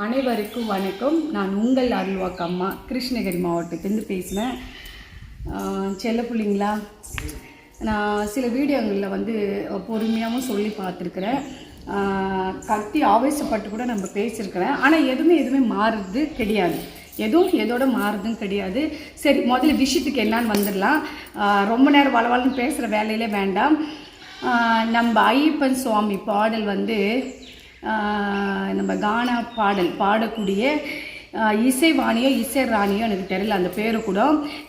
அனைவருக்கும் வணக்கம். நான் உங்கள் அருள்வாக்கு அம்மா கிருஷ்ணகிரி மாவட்டத்திலேருந்து பேசுகிறேன் செல்ல பிள்ளைங்களா? நான் சில வீடியோங்களில் வந்து பொறுமையாகவும் சொல்லி பார்த்துருக்குறேன். கத்தி ஆவேசப்பட்டு கூட நம்ம பேசியிருக்கிறேன். ஆனால் எதுவுமே எதுவுமே மாறுறது கிடையாது. எதுவும் எதோட மாறுதும் கிடையாது. சரி முதல்ல விஷயத்துக்கு என்னான்னு வந்துடலாம். ரொம்ப நேரம் வளவலன்னு பேசுகிற வேலையிலே வேண்டாம். நம்ம ஐயப்பன் சுவாமி பாடல் வந்து நம்ம கானா பாடல் பாடக்கூடிய இசைவாணியோ இசை ராணியோ எனக்கு தெரியல அந்த பேரு கூட.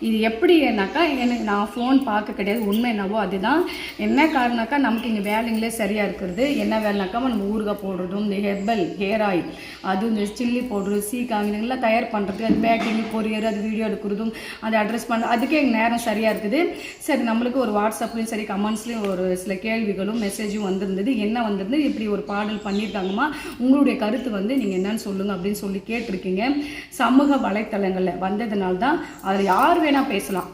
இது எப்படின்னாக்கா எனக்கு நான் ஃபோன் பார்க்க கிடையாது. உண்மை என்னவோ அதுதான். என்ன காரணம்னாக்கா நமக்கு இங்கே வேலைங்களே சரியாக இருக்கிறது. என்ன வேலைனாக்கா நம்ம ஊறுகாய் போடுறதும் இந்த ஹெர்பல் ஹேர் ஆயில் அது இந்த சில்லி போடுறது சீக்காங்கலாம் தயார் பண்ணுறது அது பேக்கிங் கொரியர் அது வீடியோ எடுக்கிறதும் அதை அட்ரஸ் பண்ண அதுக்கே எங்கள் நேரம் சரியாக இருக்குது. சரி நம்மளுக்கு ஒரு வாட்ஸ்அப்லேயும் சரி கமெண்ட்ஸ்லேயும் ஒரு சில கேள்விகளும் மெசேஜும் வந்திருந்தது. என்ன வந்திருந்தது? இப்படி ஒரு பாடல் பண்ணியிருக்காங்கம்மா. உங்களுடைய கருத்து வந்து நீங்கள் என்னன்னு சொல்லுங்கள் அப்படின்னு சொல்லி கேட்டிருக்கீங்க. சமூக வலைத்தளங்களில் வந்ததுனால தான் அதில் யார் வேணால் பேசலாம்.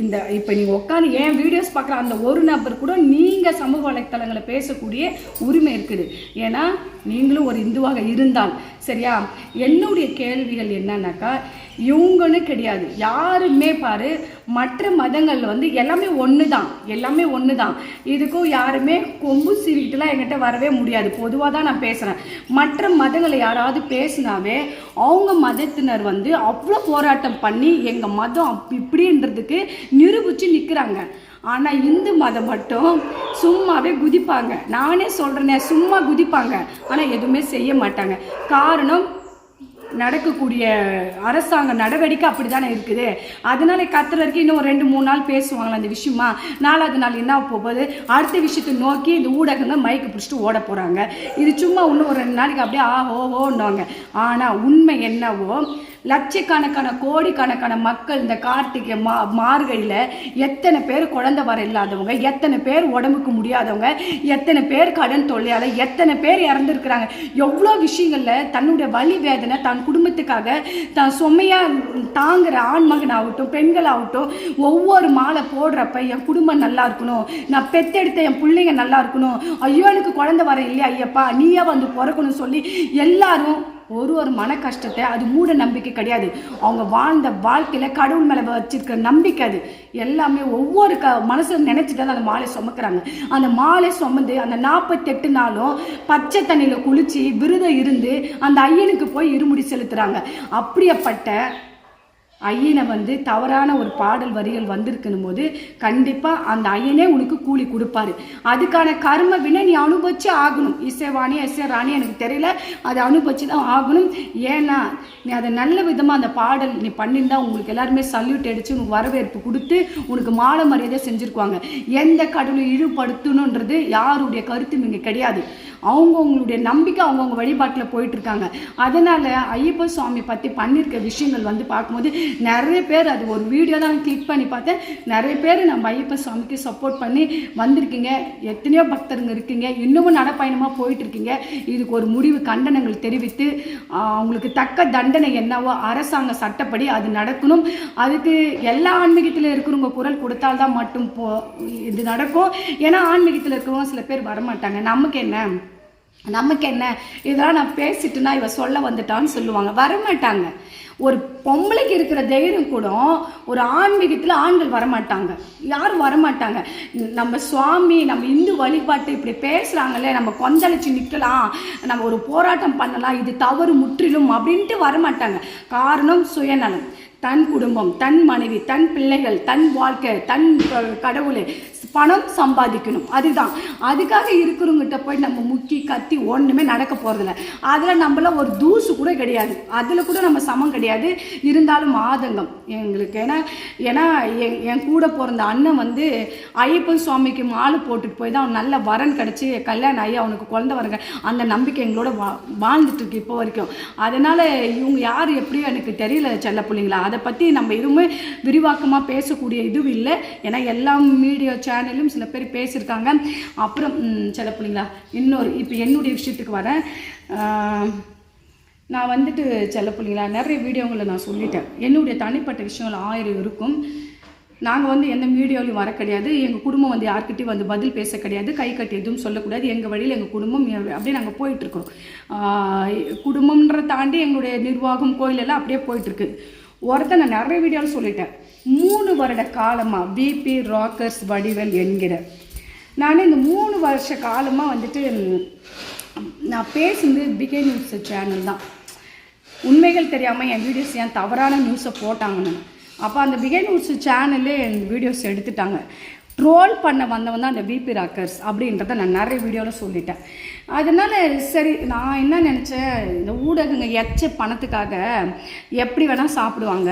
இந்த இப்போ நீங்கள் உட்காந்து ஏன் வீடியோஸ் பார்க்குற அந்த ஒரு நபர் கூட நீங்கள் சமூக வலைத்தளங்களை பேசக்கூடிய உரிமை இருக்குது. ஏன்னா நீங்களும் ஒரு இந்துவாக இருந்தால் சரியா? என்னுடைய கேள்விகள் என்னன்னாக்கா இவங்கன்னு கிடையாது. யாருமே பாரு மற்ற மதங்கள் வந்து எல்லாமே ஒன்று தான் எல்லாமே ஒன்று தான் இதுக்கும் யாருமே கொம்பு சீவிட்டுலாம் என்கிட்ட வரவே முடியாது. பொதுவாக தான் நான் பேசுகிறேன் மற்ற மதங்களை யாராவது பேசினாவே அவங்க மதத்தினர் வந்து அவ்வளோ போராட்டம் பண்ணி எங்கள் மதம் இப்படின்றதுக்கு நிரூபித்து நிற்கிறாங்க ஆனால் இந்து மதம் மட்டும் சும்மாவே குதிப்பாங்க. நானே சொல்கிறேனே சும்மா குதிப்பாங்க. ஆனால் எதுவுமே செய்ய மாட்டாங்க. காரணம் நடக்கக்கூடிய அரசாங்க நடவடிக்கை அப்படி தானே இருக்குது? அதனால கத்துறதுக்கு இன்னும் ஒரு ரெண்டு மூணு நாள் பேசுவாங்களா அந்த விஷயமா? நாலாவது நாள் என்ன போகுது? அடுத்த விஷயத்தை நோக்கி இந்த ஊடகங்கள் மைக்கு பிடிச்சிட்டு ஓட போகிறாங்க இது சும்மா இன்னும் ஒரு ரெண்டு நாளைக்கு அப்படியே ஆ ஓ ஓன்னுவாங்க ஆனால் உண்மை என்னவோ லட்சக்கணக்கான கோடிக்கணக்கான மக்கள் இந்த கார்த்திகை மா மார்கழியில் எத்தனை பேர் குழந்தை வர இல்லாதவங்க எத்தனை பேர் உடம்புக்கு முடியாதவங்க எத்தனை பேர் கடன் தொல்லையால் எத்தனை பேர் இறந்துருக்குறாங்க. எவ்வளோ விஷயங்களில் தன்னுடைய வழி வேதனை தன் குடும்பத்துக்காக தான் சுமையாக தாங்குற ஆண்மகன் ஆகட்டும் பெண்கள் ஆகட்டும் ஒவ்வொரு மாலை போடுறப்ப என் குடும்பம் நல்லா இருக்கணும் நான் பெத்தெடுத்த என் பிள்ளைங்க நல்லா இருக்கணும் ஐயோ எனக்கு குழந்தை வர இல்லையா ஐயப்பா நீயே வந்து பிறக்கணும்னு சொல்லி எல்லாரும் ஒரு ஒரு மன கஷ்டத்தை அது மூட நம்பிக்கை கிடையாது. அவங்க வாழ்ந்த வாழ்க்கையில் கடவுள் மேலே வச்சிருக்கிற நம்பிக்கை அது. எல்லாமே ஒவ்வொரு க மனசில் நினச்சிட்டு தான் அந்த மாலை சுமக்கிறாங்க. அந்த மாலை சுமந்து அந்த நாற்பத்தெட்டு நாளும் பச்சை தண்ணியில் குளித்து விரதம் இருந்து அந்த ஐயனுக்கு போய் இருமுடி செலுத்துகிறாங்க அப்படியப்பட்ட ஐயனை வந்து தவறான ஒரு பாடல் வரிகள் வந்திருக்கணும் போது கண்டிப்பாக அந்த ஐயனே உனக்கு கூலி கொடுப்பாரு. அதுக்கான கர்ம வினை நீ அனுபவிச்சு ஆகணும். இசைவாணி இசை ராணி எனக்கு தெரியல. அதை அனுபவிச்சு தான் ஆகணும். ஏன்னா நீ அதை நல்ல விதமாக அந்த பாடல் நீ பண்ணியிருந்தா உங்களுக்கு எல்லாருமே சல்யூட் அடித்து உனக்கு வரவேற்பு கொடுத்து உனக்கு மாலை மரியாதை செஞ்சுருக்குவாங்க. எந்த கடவுளை இழிவுபடுத்தணுன்றது யாருடைய கருத்தும் இங்கே கிடையாது. அவங்கவுங்களுடைய நம்பிக்கை அவங்கவுங்க வழிபாட்டில் போயிட்டுருக்காங்க. அதனால் ஐயப்ப சுவாமி பற்றி பண்ணியிருக்க விஷயங்கள் வந்து பார்க்கும்போது நிறைய பேர் அது ஒரு வீடியோ தான் கிளிக் பண்ணி பார்த்தேன். நிறைய பேர் நம்ம ஐயப்ப சுவாமிக்கு சப்போர்ட் பண்ணி வந்திருக்கீங்க. எத்தனையோ பக்தருங்க இருக்கீங்க. இன்னமும் நடப்பயணமாக போயிட்டுருக்கீங்க. இதுக்கு ஒரு முடிவு கண்டனங்கள் தெரிவித்து அவங்களுக்கு தக்க தண்டனை என்னவோ அரசாங்க சட்டப்படி அது நடக்கணும். அதுக்கு எல்லா ஆன்மீகத்தில் இருக்கிறவங்க குரல் கொடுத்தால்தான் மட்டும் போ இது நடக்கும். ஏன்னா ஆன்மீகத்தில் இருக்கிறவங்க சில பேர் வரமாட்டாங்க. நமக்கு என்ன? நமக்கு என்ன இதெல்லாம் நான் பேசிட்டுனா இவ சொல்ல வந்துட்டான்னு சொல்லுவாங்க. வரமாட்டாங்க. ஒரு பொம்பளைக்கு இருக்கிற தைரியம் கூட ஒரு ஆன்மீகத்தில் ஆண்கள் வரமாட்டாங்க. யாரும் வரமாட்டாங்க. நம்ம சுவாமி நம்ம இந்து வழிபாட்டு இப்படி பேசுகிறாங்களே நம்ம கொந்தளிச்சு நிற்கலாம் நம்ம ஒரு போராட்டம் பண்ணலாம் இது தவறு முற்றிலும் அப்படின்ட்டு வரமாட்டாங்க. காரணம் சுயநலம். தன் குடும்பம் தன் மனைவி தன் பிள்ளைகள் தன் வாழ்க்கை தன் கடவுள் பணம் சம்பாதிக்கணும். அதுதான். அதுக்காக இருக்கிறவங்ககிட்ட போய் நம்ம முக்கி கத்தி ஒன்றுமே நடக்க போகிறதில்ல அதில் நம்மள ஒரு தூசு கூட கிடையாது. அதில் கூட நம்ம சமம் கிடையாது. இருந்தாலும் ஆதங்கம். எங்களுக்கு ஏன்னா ஏன்னா என் என் கூட பிறந்த அண்ணன் வந்து ஐயப்பன் சுவாமிக்கு மாலை போட்டுட்டு போய் தான் நல்ல வரன் கிடச்சி கல்யாணம் ஆகி அவனுக்கு குழந்தை வரங்க. அந்த நம்பிக்கை எங்களோட வா வாழ்ந்துட்டு இருக்கு இப்போ வரைக்கும். அதனால் இவங்க யார் எப்படியோ எனக்கு தெரியல செல்ல பிள்ளைங்களா. அதை பற்றி நம்ம எதுவுமே விரிவாக்கமாக பேசக்கூடிய இதுவும் இல்லை. ஏன்னா எல்லா மீடியா சேனலும் சில பேர் பேசியிருக்காங்க. அப்புறம் சில செல்ல பிள்ளைங்களா இன்னொரு இப்போ என்னுடைய விஷயத்துக்கு வரேன். நான் வந்துட்டு செல்ல பிள்ளைங்களா நிறைய வீடியோங்களை நான் சொல்லிட்டேன். என்னுடைய தனிப்பட்ட விஷயங்கள் ஆயிரம் இருக்கும். நாங்கள் வந்து எந்த மீடியாவிலையும் வர கிடையாது. எங்கள் குடும்பம் வந்து யார்கிட்டையும் வந்து பதில் பேச கிடையாது. கை கட்டி எதுவும் சொல்லக்கூடாது. எங்கள் வழியில் எங்கள் குடும்பம் அப்படியே நாங்கள் போயிட்டுருக்கோம் குடும்பம்ன்ற தாண்டி எங்களுடைய நிர்வாகம் கோயில் எல்லாம் அப்படியே போயிட்டுருக்கு. ஒருத்தன் நான் நிறைய வீடியோவில் சொல்லிட்டேன். மூணு வருட காலமாக பிபி ராக்கர்ஸ் வடிவேல் என்கிற. நான் இந்த மூணு வருஷ காலமாக வந்துட்டு நான் பேசுனது பிகே நியூஸ் சேனல் தான். உண்மைகள் தெரியாமல் என் வீடியோஸ் ஏன் தவறான நியூஸை போட்டாங்கன்னு. அப்போ அந்த பிகே நியூஸ் சேனல்லே என் வீடியோஸ் எடுத்துட்டாங்க. ட்ரோல் பண்ண வந்தவன் தான் அந்த பிபி ராக்கர்ஸ் அப்படின்றத நான் நிறைய வீடியோவில் சொல்லிட்டேன். அதனால் சரி நான் என்ன நினச்சேன் இந்த ஊடகங்க எச்ச பணத்துக்காக எப்படி வேணால் சாப்பிடுவாங்க.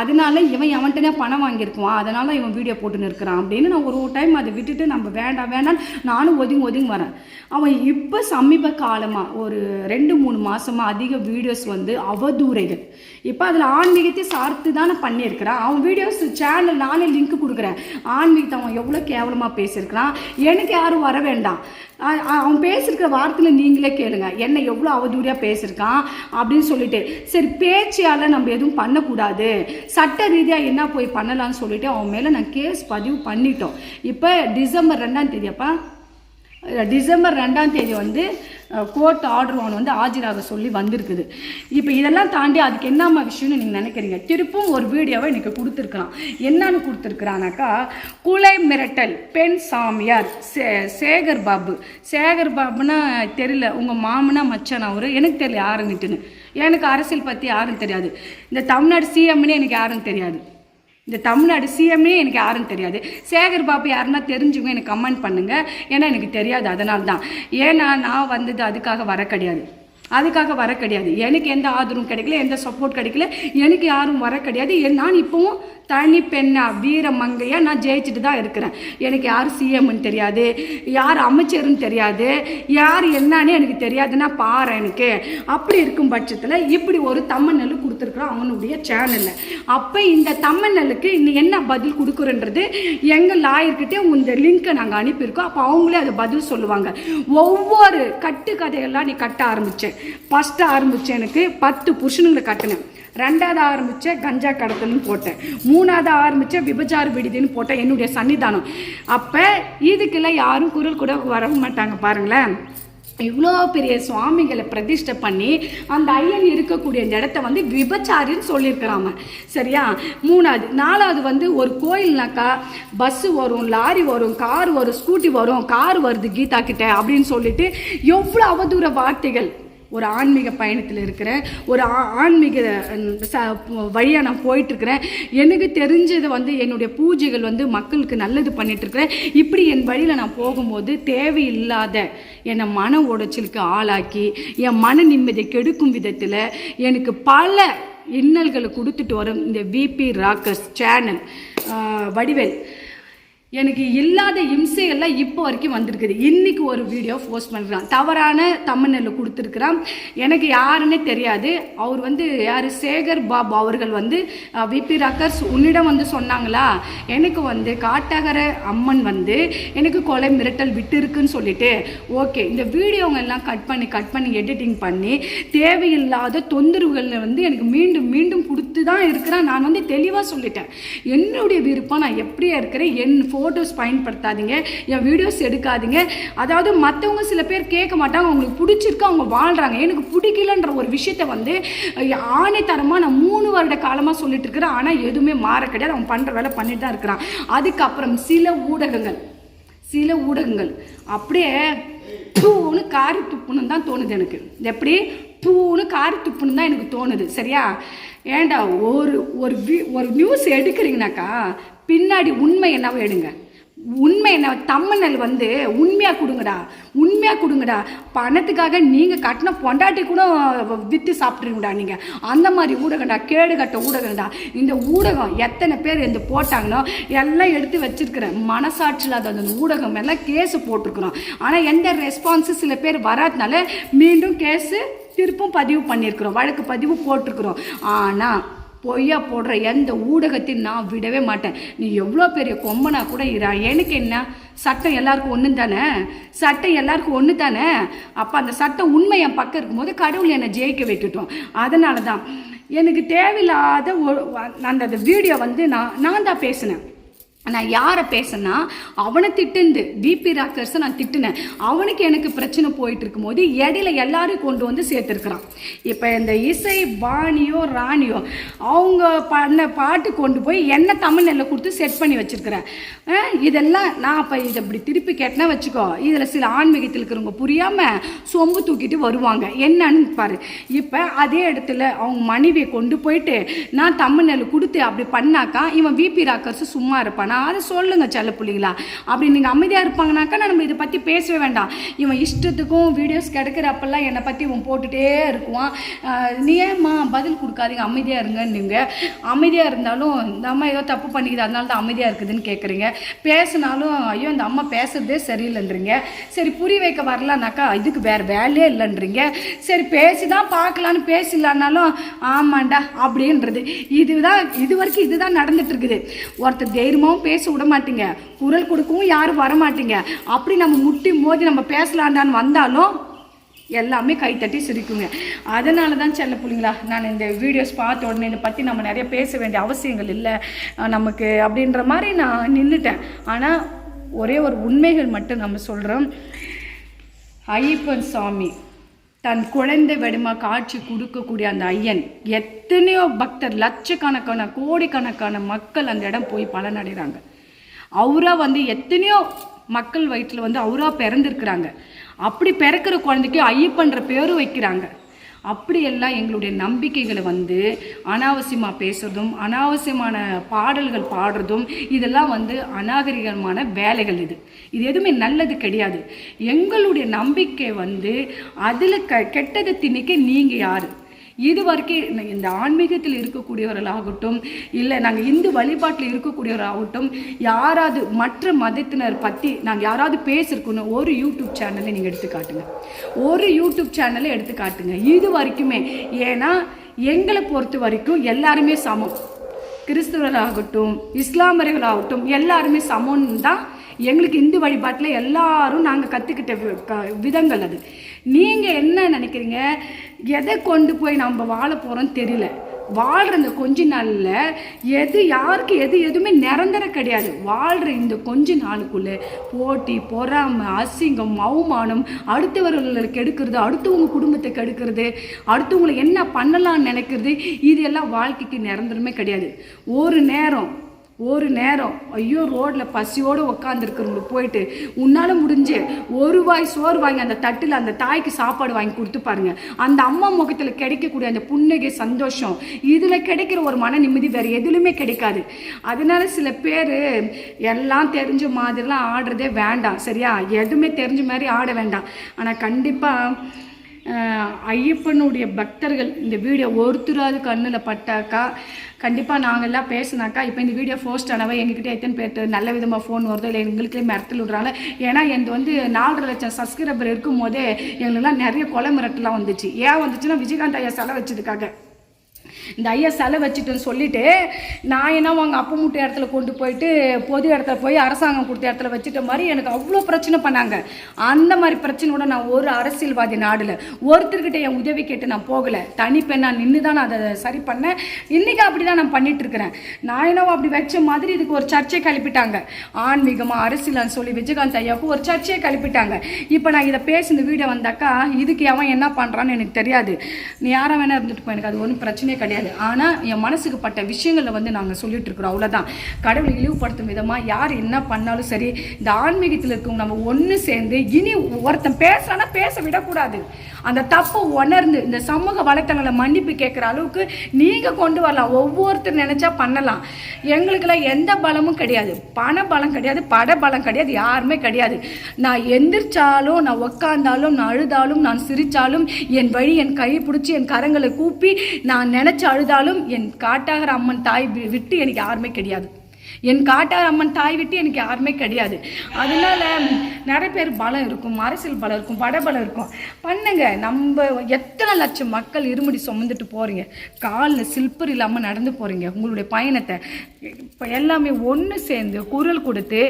அதனால இவன் எவன்ட்டனே பணம் வாங்கியிருக்குவான் அதனால் இவன் வீடியோ போட்டுன்னு இருக்கிறான் அப்படின்னு நான் ஒரு டைம் அதை விட்டுட்டு நம்ம வேண்டாம் வேண்டாம் நானும் ஒதுங்கி ஒதுங்கி வரேன். அவன் இப்போ சமீப காலமாக ஒரு ரெண்டு மூணு மாதமாக அதிக வீடியோஸ் வந்து அவதூறைகள். இப்போ அதில் ஆன்மீகத்தை சார்த்து தானே பண்ணியிருக்கிறான். அவன் வீடியோஸ் சேனல் நானே லிங்க் கொடுக்குறேன். ஆன்மீகத்தை அவன் எவ்வளோ கேவலமாக பேசியிருக்கிறான்? எனக்கு யாரும் வர வேண்டாம். அவன் பேசியிருக்கிற வார்த்தையில் நீங்களே கேளுங்க. என்னை எவ்வளோ அவதூறியாக பேசியிருக்கான் அப்படின்னு சொல்லிட்டு. சரி பேச்சியால் நம்ம எதுவும் பண்ணக்கூடாது. சட்ட ரீதியாக என்ன போய் பண்ணலாம்னு சொல்லிட்டு அவன் மேலே நான் கேஸ் பதிவு பண்ணிட்டோம். இப்போ டிசம்பர் ரெண்டாம் தேதியப்பா? டிசம்பர் ரெண்டாம் தேதி வந்து கோர்ட் ஆர்டர் ஒன்று வந்து ஆஜராக சொல்லி வந்திருக்குது. இப்போ இதெல்லாம் தாண்டி அதுக்கு என்னம்மா விஷயம்னு நீங்கள் நினைக்கிறீங்க? திருப்பும் ஒரு வீடியோவை இன்றைக்கி கொடுத்துருக்குறான் என்னன்னு கொடுத்துருக்குறானாக்கா குலை மிரட்டல் பெண் சாமியார் சே சேகர் பாபு. சேகர் பாபுனா தெரியல உங்கள் மாமனா மச்சான் அவரு? எனக்கு தெரியல யாருன்னுட்டுன்னு. எனக்கு அரசியல் பற்றி யாரும் தெரியாது. இந்த தமிழ்நாடு சிஎம்னே எனக்கு யாரும் தெரியாது. இந்த தமிழ்நாடு சிஎம்ஏ எனக்கு யாரும் தெரியாது. சேகர் பாபு யாருன்னா தெரிஞ்சுங்க எனக்கு கமெண்ட் பண்ணுங்க. ஏன்னா எனக்கு தெரியாது அதனால தான் ஏன்னா நான் வந்தது அதுக்காக வர கிடையாது. அதுக்காக வர கிடையாது. எனக்கு எந்த ஆதரவும் கிடைக்கல எந்த சப்போர்ட் கிடைக்கல எனக்கு யாரும் வர கிடையாது. நான் இப்போவும் தனி பெண்ணா வீர மங்கையாக நான் ஜெயிச்சுட்டு தான் இருக்கிறேன். எனக்கு யார் சிஎம்னு தெரியாது யார் அமைச்சர்னு தெரியாது யார் என்னன்னு எனக்கு தெரியாதுன்னா பாரு எனக்கு. அப்படி இருக்கும் பட்சத்தில் இப்படி ஒரு தம்மநெல் கொடுத்துருக்குறோம் அவனுடைய சேனலில் அப்போ இந்த தம்மநெல்லுக்கு இன்னும் என்ன பதில் கொடுக்குறன்றது எங்கள் லாயர்கிட்டே இந்த லிங்க்கை நாங்கள் அனுப்பியிருக்கோம். அப்போ அவங்களே அதை பதில் சொல்லுவாங்க. ஒவ்வொரு கட்டுக்கதையெல்லாம் நீ கட்ட ஆரம்பித்தேன் ஃபஸ்ட்டு ஆரம்பித்தேன் எனக்கு பத்து புருஷனுங்களை கட்டினேன். ரெண்டாவது ஆரம்பித்தேன் கஞ்சா கடத்தல்னு போட்டேன். மூணாவது ஆரம்பித்தேன் விபச்சார விடுதின்னு போட்டேன் என்னுடைய சன்னிதானம். அப்போ இதுக்கெல்லாம் யாரும் குரல் கூட வர மாட்டாங்க பாருங்களேன். இவ்வளோ பெரிய சுவாமிகளை பிரதிஷ்டை பண்ணி அந்த ஐயன் இருக்கக்கூடிய இந்த இடத்த வந்து விபச்சாரின்னு சொல்லியிருக்கிறாங்க. சரியா? மூணாவது நாலாவது வந்து ஒரு கோயில்னாக்கா பஸ்ஸு வரும் லாரி வரும் கார் வரும் ஸ்கூட்டி வரும் கார் வருது கீதா கிட்ட அப்படின்னு சொல்லிட்டு எவ்வளோ அவதூற வார்த்தைகள். ஒரு ஆன்மீக பயணத்தில் இருக்கிறேன் ஒரு ஆ- ஆன்மீக வழியாக நான் போயிட்டுருக்கிறேன். எனக்கு தெரிஞ்சதை வந்து என்னுடைய பூஜைகள் வந்து மக்களுக்கு நல்லது பண்ணிட்டுருக்குறேன். இப்படி என் வழியில் நான் போகும்போது தேவையில்லாத என்னை மன உடைச்சலுக்கு ஆளாக்கி என் மன நிம்மதியை கெடுக்கும் விதத்தில் எனக்கு பல இன்னல்களை கொடுத்துட்டு வரும் இந்த விபி ராக்கர்ஸ் சேனல் வடிவேல். எனக்கு இல்லாத இம்சையெல்லாம் இப்போ வரைக்கும் வந்திருக்குது. இன்னைக்கு ஒரு வீடியோ போஸ்ட் பண்ணுறான் தவறான தமிழ்நெல்ல கொடுத்துருக்குறான். எனக்கு யாருன்னே தெரியாது. அவர் வந்து யார்? சேகர் பாபு அவர்கள் வந்து விபி ரக்கர்ஸ் உன்னிடம் வந்து சொன்னாங்களா? எனக்கு வந்து காட்டகர அம்மன் வந்து எனக்கு கொலை மிரட்டல் விட்டு இருக்குன்னு சொல்லிட்டு. ஓகே இந்த வீடியோங்க எல்லாம் கட் பண்ணி கட் பண்ணி எடிட்டிங் பண்ணி தேவையில்லாத தொந்தரவுகள் வந்து எனக்கு மீண்டும் மீண்டும் கொடுத்து தான் இருக்கிறேன். நான் வந்து தெளிவாக சொல்லிட்டேன். என்னுடைய விருப்பம் நான் எப்படியா இருக்கிறேன்? என் ஃபோட்டோஸ் பயன்படுத்தாதீங்க என் வீடியோஸ் எடுக்காதீங்க. அதாவது மற்றவங்க சில பேர் கேட்க மாட்டாங்க அவங்களுக்கு பிடிச்சிருக்கு அவங்க வாழ்கிறாங்க எனக்கு பிடிக்கலன்ற ஒரு விஷயத்த வந்து ஆணைத்தரமாக நான் மூணு வருட காலமாக சொல்லிட்டு இருக்கிறேன். ஆனால் எதுவுமே மாற கிடையாது. அவன் பண்ணுற வேலை பண்ணிட்டு தான் இருக்கிறான். அதுக்கப்புறம் சில ஊடகங்கள் சில ஊடகங்கள் அப்படியே தூன்னு காரி துப்புன்னு தான் தோணுது எனக்கு. எப்படி? தூணு காரி துப்புன்னு தான் எனக்கு தோணுது. சரியா? ஏன்டா ஒரு ஒரு ஒரு நியூஸ் எடுக்கிறீங்கனாக்கா பின்னாடி உண்மை என்னவோ எடுங்க. உண்மை என்ன? தம்மனல் வந்து உண்மையாக கொடுங்கடா. உண்மையாக கொடுங்கடா. பணத்துக்காக நீங்கள் கட்டின பொண்டாட்டி கூட விற்று சாப்பிட்ருங்கடா நீங்கள் அந்த மாதிரி ஊடகம்டா கேடு கட்ட ஊடகம்டா. இந்த ஊடகம் எத்தனை பேர் இந்த போட்டாங்களோ எல்லாம் எடுத்து வச்சிருக்கிறேன். மனசாட்சியில் அது அந்த ஊடகம் எல்லாம் கேஸு போட்டிருக்கிறோம். ஆனால் எந்த ரெஸ்பான்ஸு சில பேர் வராதனால மீண்டும் கேஸு திருப்பும் பதிவு பண்ணியிருக்கிறோம். வழக்கு பதிவு போட்டிருக்கிறோம். ஆனால் பொய்யா போடுற எந்த ஊடகத்தையும் நான் விடவே மாட்டேன். நீ எவ்வளோ பெரிய கொம்பனா கூட இரா எனக்கு என்ன? சட்டம் எல்லாருக்கும் ஒன்று தானே? சட்டம் எல்லாருக்கும் ஒன்று தானே? அப்போ அந்த சட்டம் உண்மை என் பக்கம் இருக்கும்போது கடவுள் என்னை ஜெயிக்க வைக்கட்டும் அதனால தான் எனக்கு தேவையில்லாத அந்த வீடியோ வந்து நான் நான் தான் பேசினேன். நான் யாரை பேசினா அவனை திட்டுந்து பிபி ராக்கர்ஸை நான் திட்டினேன். அவனுக்கு எனக்கு பிரச்சனை போயிட்டு இருக்கும்போது இடையில எல்லாரையும் கொண்டு வந்து சேர்த்துருக்குறான். இப்போ இந்த இசை பாணியோ ராணியோ அவங்க பண்ண பாட்டு கொண்டு போய் என்ன தமிழ்நெல்ல கொடுத்து செட் பண்ணி வச்சுருக்கிறேன். இதெல்லாம் நான் இப்போ இதை இப்படி திருப்பி கேட்டேன்னா வச்சுக்கோ இதில் சில ஆன்மீகத்தில் இருக்கிறவங்க புரியாமல் சொம்பு தூக்கிட்டு வருவாங்க. என்னன்னு பாரு. இப்போ அதே இடத்துல அவங்க மனைவியை கொண்டு போயிட்டு நான் தமிழ்நெல் கொடுத்து அப்படி பண்ணாக்கா இவன் விபி ராக்கர்ஸ் சும்மா இருப்பானா? யாராவது சொல்லுங்க செல்ல பிள்ளைங்களா அப்படி நீங்கள் அமைதியாக இருப்பாங்கனாக்கா நம்ம இதை பற்றி பேசவே வேண்டாம். இவன் இஷ்டத்துக்கும் வீடியோஸ் கிடைக்கிறப்பெல்லாம் என்னை பற்றி இவன் போட்டுகிட்டே இருக்குவான். நீ ஏம்மா பதில் கொடுக்காதீங்க அமைதியாக இருங்கன்னு அமைதியாக இருந்தாலும் இந்த அம்மா ஏதோ தப்பு பண்ணிக்குது அதனால தான் அமைதியாக இருக்குதுன்னு கேட்குறீங்க பேசினாலும் ஐயோ இந்த அம்மா பேசுறதே சரியில்லைன்றீங்க. சரி புரிய வைக்க வரலனாக்கா இதுக்கு வேறு வேலையே இல்லைன்றீங்க. சரி பேசி தான் பார்க்கலான்னு பேசலான்னாலும் ஆமாண்டா அப்படின்றது. இதுதான் இது வரைக்கும் இதுதான் நடந்துட்டு இருக்குது. ஒருத்தர் தைரியமாகவும் பேச விட மாட்டீங்க. குரல் கொடுக்கவும் யாரும் வர மாட்டீங்க. அப்படி நம்ம முட்டி மோதி நம்ம பேசலாண்டான்னு வந்தாலும் எல்லாமே கைத்தட்டி சிரிக்குங்க. அதனால தான் செல்ல பிள்ளைங்களா நான் இந்த வீடியோஸ் பார்த்த உடனே இதை பற்றி நம்ம நிறைய பேச வேண்டிய அவசியங்கள் இல்லை நமக்கு அப்படின்ற மாதிரி நான் நின்றுட்டேன் ஆனால் ஒரே ஒரு உண்மைகள் மட்டும் நம்ம சொல்கிறோம் ஐயப்பன் சாமி. தன் குழந்தை வடிமா காட்சி கொடுக்கக்கூடிய அந்த ஐயன் எத்தனையோ பக்தர் லட்சக்கணக்கான கோடிக்கணக்கான மக்கள் அந்த இடம் போய் பலனடைகிறாங்க. அவரா வந்து எத்தனையோ மக்கள் வயிற்றில் வந்து அவராக பிறந்திருக்கிறாங்க. அப்படி பிறக்கிற குழந்தைக்கு ஐயப்பன்ற பேரும் வைக்கிறாங்க. அப்படியெல்லாம் எங்களுடைய நம்பிக்கைகளை வந்து அனாவசியமாக பேசுறதும் அனாவசியமான பாடல்கள் பாடுறதும் இதெல்லாம் வந்து அநாகரிகமான வேலைகள் இது. இது எதுவுமே நல்லது கிடையாது. எங்களுடைய நம்பிக்கை வந்து அதில் க கெட்டதை திணிக்க நீங்கள் யார்? இது வரைக்கும் இந்த ஆன்மீகத்தில் இருக்கக்கூடியவர்களாகட்டும் இல்லை நாங்கள் இந்து வழிபாட்டில் இருக்கக்கூடியவராகட்டும் யாராவது மற்ற மதத்தினர் பற்றி நாங்கள் யாராவது பேசியிருக்கணும் ஒரு யூடியூப் சேனலை நீங்கள் எடுத்துக்காட்டுங்க. ஒரு யூடியூப் சேனலை எடுத்துக்காட்டுங்க. இது வரைக்குமே ஏன்னா எங்களை பொறுத்த வரைக்கும் எல்லாருமே சமம். கிறிஸ்தவர்களாகட்டும் இஸ்லாமியர்களாகட்டும் எல்லாருமே சமம்னு தான் எங்களுக்கு இந்து வழிபாட்டில் எல்லாரும் நாங்கள் கற்றுக்கிட்ட க- விதங்கள் அது. நீங்கள் என்ன நினைக்கிறீங்க? எதை கொண்டு போய் நம்ம வாழ போகிறோம்னு தெரியல. வாழ்கிற இந்த கொஞ்ச நாளில் எது யாருக்கு எது எதுவுமே நிரந்தரம் கிடையாது. வாழ்கிற இந்த கொஞ்ச நாளுக்குள்ளே போட்டி பொறாமை அசிங்கம் அவமானம் அடுத்தவர்களுக்கு கெடுக்கிறது அடுத்தவங்க குடும்பத்தை கெடுக்கிறது அடுத்தவங்களை என்ன பண்ணலாம்னு நினைக்கிறது இது எல்லாம் வாழ்க்கைக்கு நிரந்தரமே கிடையாது. ஒரு நேரம் ஒரு நேரம் ஐயோ ரோட்டில் பசியோடு உக்காந்துருக்கிறவங்களுக்கு போயிட்டு உன்னால் முடிஞ்சு ஒரு வாய் சோறு வாங்கி அந்த தட்டில் அந்த தாய்க்கு சாப்பாடு வாங்கி கொடுத்து பாருங்க. அந்த அம்மா முகத்தில் கிடைக்கக்கூடிய அந்த புன்னகை சந்தோஷம் இதில் கிடைக்கிற ஒரு மன நிம்மதி வேறு எதுலையுமே கிடைக்காது. அதனால சில பேர் எல்லாம் தெரிஞ்ச மாதிரிலாம் ஆடுறதே வேண்டாம் சரியா? எதுவுமே தெரிஞ்ச மாதிரி ஆட வேண்டாம். ஆனால் கண்டிப்பாக ஐயப்பனுடைய பக்தர்கள் இந்த வீடியோ ஒருத்தராது கண்ணில் பட்டாக்கா கண்டிப்பாக நாங்கள்லாம் பேசினாக்கா இப்போ இந்த வீடியோ போஸ்ட் ஆனவ எங்ககிட்ட எத்தனை பேர் நல்ல விதமாக ஃபோன் வருதோ இல்லை எங்களுக்கே மிரட்டல் விடுறாங்க ஏன்னா எனக்கு வந்து நாலரை லட்சம் சப்ஸ்கிரைபர் இருக்கும் போதே எங்களுக்குலாம் நிறைய கொலை மிரட்டலாம் வந்துச்சு. ஏன் வந்துச்சுன்னா விஜயகாந்த் ஐயா செலவு வச்சதுக்காக இந்த ஐயா செலை வச்சுட்டுன்னு சொல்லிட்டு நான் என்ன அவங்க அப்பா மூட்டை இடத்துல கொண்டு போயிட்டு பொது இடத்துல போய் அரசாங்கம் கொடுத்த இடத்துல வச்சுட்ட மாதிரி எனக்கு அவ்வளோ பிரச்சனை பண்ணாங்க. அந்த மாதிரி பிரச்சனையோட நான் ஒரு அரசியல்வாதி நாடில் ஒருத்தர்கிட்ட என் உதவி கேட்டு நான் போகலை. தனிப்பெண்ணா நின்று தான் நான் அதை சரி பண்ணேன். இன்னைக்கு அப்படி தான் நான் பண்ணிட்டு இருக்கிறேன். நான் என்னவோ அப்படி வச்ச மாதிரி இதுக்கு ஒரு சர்ச்சை கழிப்பிட்டாங்க ஆன்மீகமாக அரசியலான்னு சொல்லி விஜயகாந்த் ஐயாவுக்கு ஒரு சர்ச்சையை கழிப்பிட்டாங்க இப்போ நான் இதை பேசின வீடியோ வந்தாக்கா இதுக்கு அவன் என்ன பண்ணுறான்னு எனக்கு தெரியாது. நீ யாரை வேணா இருந்துட்டு போ எனக்கு அது ஒன்றும் பிரச்சனையே கிடையாது. ஆனால் என் மனசுக்கு பட்ட விஷயங்களை வந்து நாங்கள் சொல்லிட்டு இருக்கிறோம். அவ்வளோதான் கடவுளை இழிவுபடுத்தும் விதமாக யார் என்ன பண்ணாலும் சரி இந்த ஆன்மீகத்தில் இருக்கவங்க நம்ம ஒன்று சேர்ந்து இனி ஒருத்தன் பேசுறானா பேச விடக்கூடாது. அந்த தப்பை உணர்ந்து இந்த சமூக வலைத்தளங்களை மன்னிப்பு கேட்குற அளவுக்கு நீங்கள் கொண்டு வரலாம். ஒவ்வொருத்தர் நினச்சா பண்ணலாம். எங்களுக்கெல்லாம் எந்த பலமும் கிடையாது. பண பலம் கிடையாது பட பலம் கிடையாது யாருமே கிடையாது. நான் எந்திரிச்சாலும் நான் உக்காந்தாலும் நான் அழுதாலும் நான் சிரித்தாலும் என் வழி என் கையை பிடிச்சி என் கரங்களை கூப்பி நான் நினச்ச அழுதாலும் என் காட்டாகிற அம்மன் தாய் விட்டு எனக்கு யாருமே கிடையாது. என் காட்டார் அம்மன் தாய் விட்டு எனக்கு யாருமே கிடையாது. அதனால நிறைய பேர் பலம் இருக்கும் அரசியல் பலம் இருக்கும் படபலம் இருக்கும். பண்ணுங்க. நம்ம எத்தனை லட்சம் மக்கள் இருமுடி சுமந்துட்டு போறீங்க? காலில் சில்பர் இல்லாமல் நடந்து போறீங்க. உங்களுடைய பயணத்தை இப்போ எல்லாமே ஒன்று சேர்ந்து குரல் கொடுத்து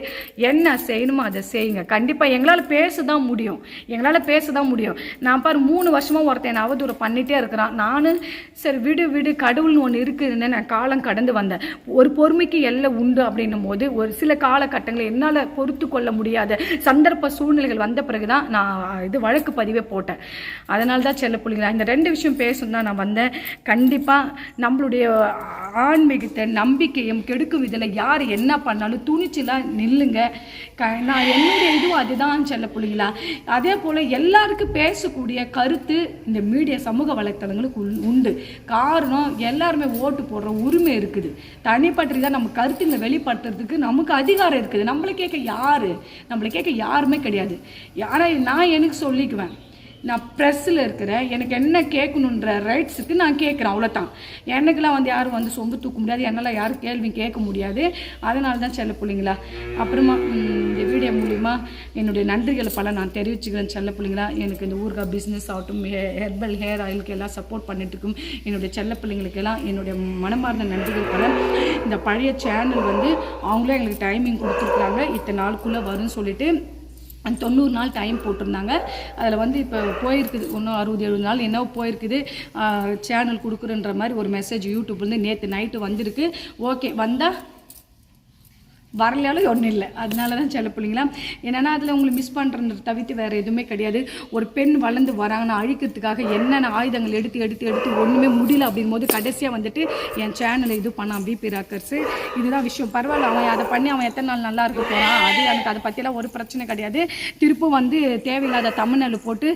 என்ன செய்யணுமோ அதை செய்யுங்க. கண்டிப்பாக எங்களால் பேச தான் முடியும். எங்களால் பேச தான் முடியும். நான் பாரு மூணு வருஷமாக ஒருத்தன் என்னை அவதூறு பண்ணிகிட்டே இருக்கிறான். நானும் சரி விடு விடு கடவுள்னு ஒன்று இருக்குதுன்னு நான் காலம் கடந்து வந்தேன். ஒரு பொறுமைக்கு எல்லை உண்டு. அப்படின்னும் போது ஒரு சில காலகட்டங்களை என்னால் பொறுத்து கொள்ள முடியாத சந்தர்ப்ப சூழ்நிலைகள் வந்த பிறகு தான் நான் இது வழக்கு பதிவே போட்டேன். அதனால தான் செல்ல பிள்ளைங்களா இந்த ரெண்டு விஷயம் பேசணும் தான் நான் வந்தேன். கண்டிப்பாக நம்மளுடைய ஆன்மீகத்தை நம்பிக்கையும் கெடுக்கும் இதில் யார் என்ன பண்ணாலும் துணிச்சலாக நில்லுங்க. க நான் என்னுடைய இதுவும் அதுதான் செல்ல பிள்ளைங்களா அதே போல் எல்லாருக்கும் பேசக்கூடிய கருத்து இந்த மீடியா சமூக வலைத்தளங்களுக்கு உண்டு. காரணம் எல்லாருமே ஓட்டு போடுற உரிமை இருக்குது. தனிப்பற்றி தான் நம்ம கருத்துங்களை வெளிப்படுத்துறதுக்கு நமக்கு அதிகாரம் இருக்குது. நம்மளை கேட்க யார்? நம்மளை கேட்க யாருமே கிடையாது. யாரை நான் எனக்கு சொல்லிக்குவேன். நான் ப்ரெஸ்ஸில் இருக்கிறேன். எனக்கு என்ன கேட்கணுன்ற ரைட்ஸுக்கு நான் கேட்குறேன். அவ்வளோதான் எனக்கெல்லாம் வந்து யாரும் வந்து சொம்பு தூக்க முடியாது. என்னால் யாரும் கேள்வி கேட்க முடியாது. அதனால தான் செல்ல பிள்ளைங்களா அப்புறமா இந்த வீடியோ மூலிமா என்னுடைய நன்றிகளை பல நான் தெரிவிச்சுக்கிறேன் செல்ல பிள்ளைங்களா. எனக்கு இந்த ஊர்கா பிஸ்னஸ் ஆகட்டும் ஹெர்பல் ஹேர் ஆயிலுக்கு எல்லாம் சப்போர்ட் பண்ணிட்டு இருக்கும். என்னுடைய செல்ல பிள்ளைங்களுக்கெல்லாம் என்னுடைய மனமார்ந்த நன்றிகள் பல. இந்த பழைய சேனல் வந்து அவங்களே எங்களுக்கு டைமிங் கொடுத்துருக்குறாங்க. இத்தனை நாளுக்குள்ளே வரும்னு சொல்லிட்டு தொண்ணூறு நாள் டைம் போட்டிருந்தாங்க. அதில் வந்து இப்போ போயிருக்குது இன்னும் அறுபது எழுபது நாள் என்னவோ போயிருக்குது. சேனல் கொடுக்குறன்ற மாதிரி ஒரு மெசேஜ் யூடியூப்லேருந்து நேற்று நைட்டு வந்திருக்கு. ஓகே வந்தால் வரலையாலும் ஒன்றும் இல்லை. அதனால தான் சொல்ல பிள்ளைங்களா என்னென்னா அதில் உங்களை மிஸ் பண்ணுறது தவிர்த்து வேறு எதுவுமே கிடையாது. ஒரு பெண் வளர்ந்து வராங்கன்னா அழிக்கிறதுக்காக என்னென்ன ஆயுதங்கள் எடுத்து எடுத்து எடுத்து ஒன்றுமே முடியல அப்படின் போது கடைசியாக வந்துட்டு என் சேனலை இது பண்ணான் பிபி ராக்கர்ஸு இதுதான் விஷயம். பரவாயில்ல அவன் அதை பண்ணி அவன் எத்தனை நாள் நல்லா இருக்க போகிறான் அது எனக்கு அதை பற்றிலாம் ஒரு பிரச்சனை கிடையாது. திருப்பும் வந்து தேவையில்லாத தமிழ்நாடு போட்டு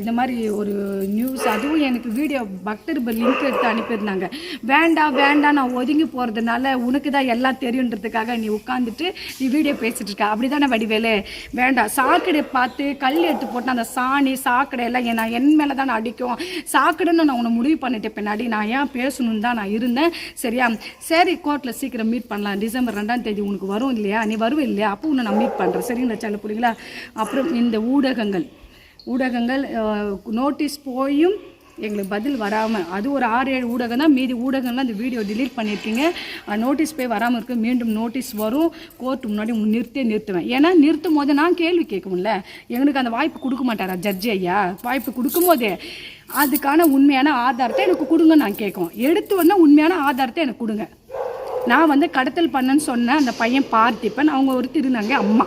இந்த மாதிரி ஒரு நியூஸ் அதுவும் எனக்கு வீடியோ பக்தர் லிங்க் எடுத்து அனுப்பியிருந்தாங்க. வேண்டாம் வேண்டாம் நான் ஒதுங்கி போகிறதுனால உனக்கு தான் எல்லாம் தெரியுன்றதுக்காக நீ உட்காந்துட்டு நீ வீடியோ பேசிகிட்டு இருக்க. அப்படி தானே வடிவேலு? வேண்டாம். சாக்கடை பார்த்து கல் எடுத்து போட்டு அந்த சாணி சாக்கடை எல்லாம் என் நான் என் மேலே தான் அடிக்கும். சாக்கடைன்னு நான் உன்னை முடிவு பண்ணிட்டேன் பின்னாடி. நான் ஏன் பேசணும்னு தான் நான் இருந்தேன். சரியா? சரி கோர்ட்டில் சீக்கிரம் மீட் பண்ணலாம். டிசம்பர் ரெண்டாம் தேதி உனக்கு வரும் இல்லையா? நீ வரும் இல்லையா? அப்போ உன்னை நான் மீட் பண்ணுறேன் சரிங்களா செல்ல புரியுங்களா அப்புறம் இந்த ஊடகங்கள். ஊடகங்கள் நோட்டீஸ் போயும் எங்களுக்கு பதில் வராமல் அது ஒரு ஆறு ஏழு ஊடகம் தான். மீதி ஊடகம்லாம் அந்த வீடியோ டிலீட் பண்ணியிருக்கீங்க. நோட்டீஸ் போய் வராமல் இருக்குது மீண்டும் நோட்டீஸ் வரும். கோர்ட் முன்னாடி நிறுத்தே நிறுத்துவேன். ஏன்னா நிறுத்தும் போது நான் கேள்வி கேட்கும்ல. எங்களுக்கு அந்த வாய்ப்பு கொடுக்க மாட்டாரா ஜட்ஜி ஐயா? வாய்ப்பு கொடுக்கும்போதே அதுக்கான உண்மையான ஆதாரத்தை எனக்கு கொடுங்க நான் கேட்கும். எடுத்து வந்தால் உண்மையான ஆதாரத்தை எனக்கு கொடுங்க. நான் வந்து கடத்தல் பண்ணேன்னு சொன்னேன் அந்த பையன் பார்த்திப்பன் அவங்க ஒரு இருந்தாங்க அம்மா.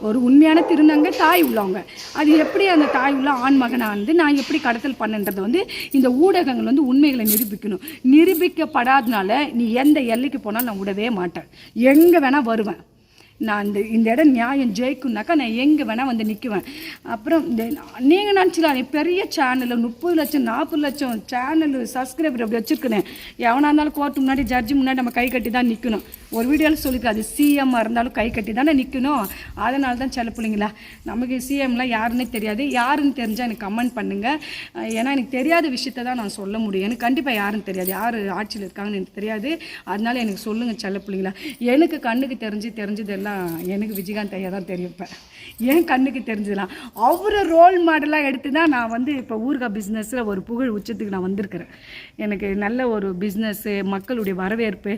ஒரு உண்மையான திருநங்கை தாய் உள்ளவங்க. அது எப்படி அந்த தாய் உள்ள ஆண் மகனை வந்து நான் எப்படி கடத்தல் பண்ணன்றதை வந்து இந்த ஊடகங்கள் வந்து உண்மைகளை நிரூபிக்கணும். நிரூபிக்கப்படாதனால நீ எந்த எல்லைக்கு போனாலும் நான் விடவே மாட்டேன். எங்கே வேணால் வருவேன். நான் இந்த இந்த இடம் நியாயம் ஜெயிக்கும்னாக்கா நான் எங்கே வேணால் வந்து நிற்குவேன் அப்புறம் இந்த நீங்கள் நினச்சிக்கலாம் பெரிய சேனலு முப்பது லட்சம் நாற்பது லட்சம் சேனலு சப்ஸ்கிரைபர் அப்படி வச்சுருக்கேன். எவனாக இருந்தாலும் கோர்ட்டு முன்னாடி ஜட்ஜி முன்னாடி நம்ம கை கட்டி தான் நிற்கணும் ஒரு வீடியோவில் சொல்லியிருக்காது அது சிஎம்மாக இருந்தாலும் கை கட்டி தானே நிற்கணும் அதனால தான் சில பிள்ளைங்களா நமக்கு சிஎம்லாம் யாருன்னே தெரியாது. யாருன்னு தெரிஞ்சால் எனக்கு கமெண்ட் பண்ணுங்கள் ஏன்னா எனக்கு தெரியாத விஷயத்தை தான் நான் சொல்ல முடியும். எனக்கு கண்டிப்பாக யாருன்னு தெரியாது. யார் ஆட்சியில் இருக்காங்கன்னு எனக்கு தெரியாது. அதனால எனக்கு சொல்லுங்கள் சில பிள்ளைங்களா. எனக்கு கண்ணுக்கு தெரிஞ்சு எல்லாம் எனக்கு விஜயகாந்த் ஐயா தான் தெரியும் இப்போ. என் கண்ணுக்கு தெரிஞ்சதெல்லாம் அவரை ரோல் மாடலாக எடுத்து தான் நான் வந்து இப்போ ஊர்கா பிஸ்னஸில் ஒரு புகழ் உச்சத்துக்கு நான் வந்திருக்கிறேன். எனக்கு நல்ல ஒரு பிஸ்னஸ்ஸு மக்களுடைய வரவேற்பு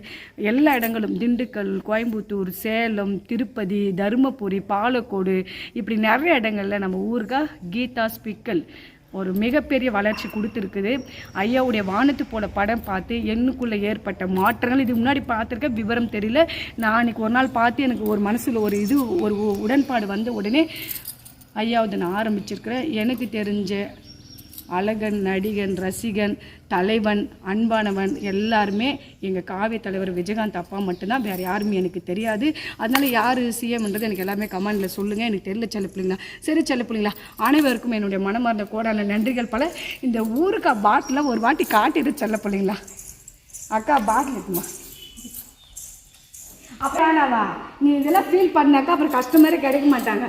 எல்லா இடங்களும் திண்டுக்கல் கோயம்புத்தூர் சேலம் திருப்பதி தருமபுரி பாலக்கோடு இப்படி நிறைய இடங்களில் நம்ம ஊர்கா கீதா ஸ்பிக்கல் ஒரு மிகப்பெரிய வளர்ச்சி கொடுத்துருக்குது. ஐயாவுடைய வானத்து போல படம் பார்த்து எண்ணுக்குள்ளே ஏற்பட்ட மாற்றங்கள். இது முன்னாடி பார்த்துருக்க விவரம் தெரியல. நான் அன்றைக்கி ஒரு நாள் பார்த்து எனக்கு ஒரு மனசில் ஒரு இது ஒரு உடன்பாடு வந்த உடனே ஐயாவது நான் ஆரம்பிச்சிருக்கிறேன். எனக்கு தெரிஞ்ச அழகன் நடிகன் ரசிகன் தலைவன் அன்பானவன் எல்லாருமே எங்கள் காவிய தலைவர் விஜயகாந்த் அப்பா மட்டும்தான். வேறு யாருமே எனக்கு தெரியாது. அதனால் யார் சிஎம்ன்றது எனக்கு எல்லாமே கமெண்டில் சொல்லுங்கள் எனக்கு தெரியல செல்ல பிள்ளைங்களா? சரி செல்ல பிள்ளைங்களா அனைவருக்கும் என்னுடைய மனமார்ந்த கோடான நன்றிகள் பல. இந்த ஊருக்கா பாட்டில் ஒரு வாட்டி காட்டிட்டு செல்ல பிள்ளைங்களா? அக்கா பாட்டில் இருக்குமா? அப்புறம் நீ இதெல்லாம் ஃபீல் பண்ணாக்கா அப்புறம் கஸ்டமரே கிடைக்க மாட்டாங்க.